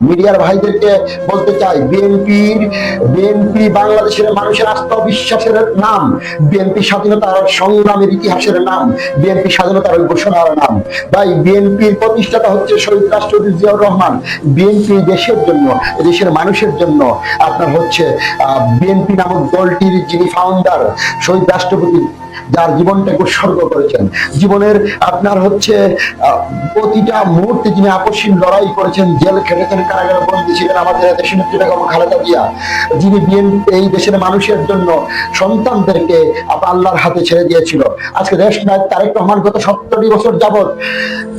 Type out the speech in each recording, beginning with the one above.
মিডিয়ার ভাইদেরকে বলতে চাই, বিএনপির, বিএনপি বাংলাদেশের মানুষের আস্থা বিশ্বাসের নাম, বিএনপি স্বাধীনতার সংগ্রামের ইতিহাসের নাম, বিএনপি স্বাধীনতার ঘোষণার নাম। তাই বিএনপির প্রতিষ্ঠাতা হচ্ছে শহীদ রাষ্ট্রপতি জিয়াউর রহমান। বিএনপি দেশের জন্য, দেশের মানুষের জন্য আপনার হচ্ছে বিএনপি নামক দলটির যিনি ফাউন্ডার শহীদ রাষ্ট্রপতি যার জীবনটাকে উৎসর্গ করেছেন। জীবনের আপনার হচ্ছে প্রতিটা মুহূর্তে যিনি আপসীন লড়াই করেছেন, জেল খেটেছেন, কারাগারে বন্দী ছিলেন আমাদের দেশের নেত্রী খালেদা জিয়া, যিনি বিএনপি, এই দেশের মানুষের জন্য সন্তানদেরকে আল্লাহর হাতে ছেড়ে দিয়েছিল। আজকে দেশ নায়ক তারেক রহমান গত সত্তরটি বছর যাবৎ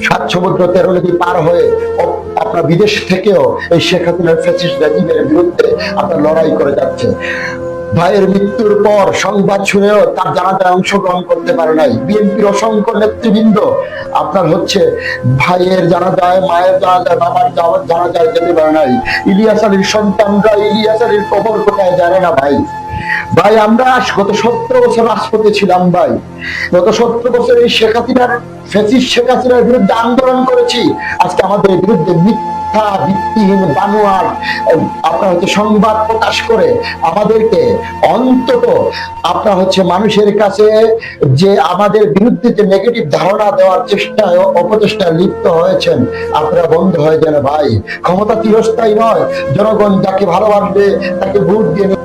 সাত সমুদ্র তেরো নদী পার হয়ে আপনার বিদেশ থেকেও এই শেখ হাসিনার ফ্যাসিস্ট রেজিমের বিরুদ্ধে আপনার লড়াই করে যাচ্ছে। ভাইয়ের মৃত্যুর পর সংবাদ শুনেও তার জানাজায় অংশগ্রহণ করতে পারে নাই। বিএনপির অসংখ্য নেতৃবৃন্দ, আপনার হচ্ছে ভাইয়ের জানা যায় মায়ের জানা যায় বাবার জানাজায় যেতে পারে নাই। ইলিয়াস আলীর সন্তানরা ইলিয়াস আলীর কবর কোথায় জানে না ভাই। ভাই, আমরা গত সত্তর বছর রাষ্ট্রপতি ছিলাম ভাই। গত সত্তর বছর এই শেখ হাসিনার, ফেসিস শেখ হাসিনার বিরুদ্ধে আন্দোলন করেছি। আজকে আমাদের বিরুদ্ধে মিথ্যা, ভিত্তিহীন বানোয়ার আপনার হচ্ছে সংবাদ প্রকাশ করে আমাদেরকে অন্তত আপনার হচ্ছে মানুষের কাছে যে আমাদের বিরুদ্ধে যে নেগেটিভ ধারণা দেওয়ার চেষ্টায়, অপচেষ্টায় লিপ্ত হয়েছেন, আপনারা বন্ধ হয়ে যান ভাই। ক্ষমতা চিরস্থায়ী নয়। জনগণ যাকে ভালোবাসবে, তাকে ভোট দিয়ে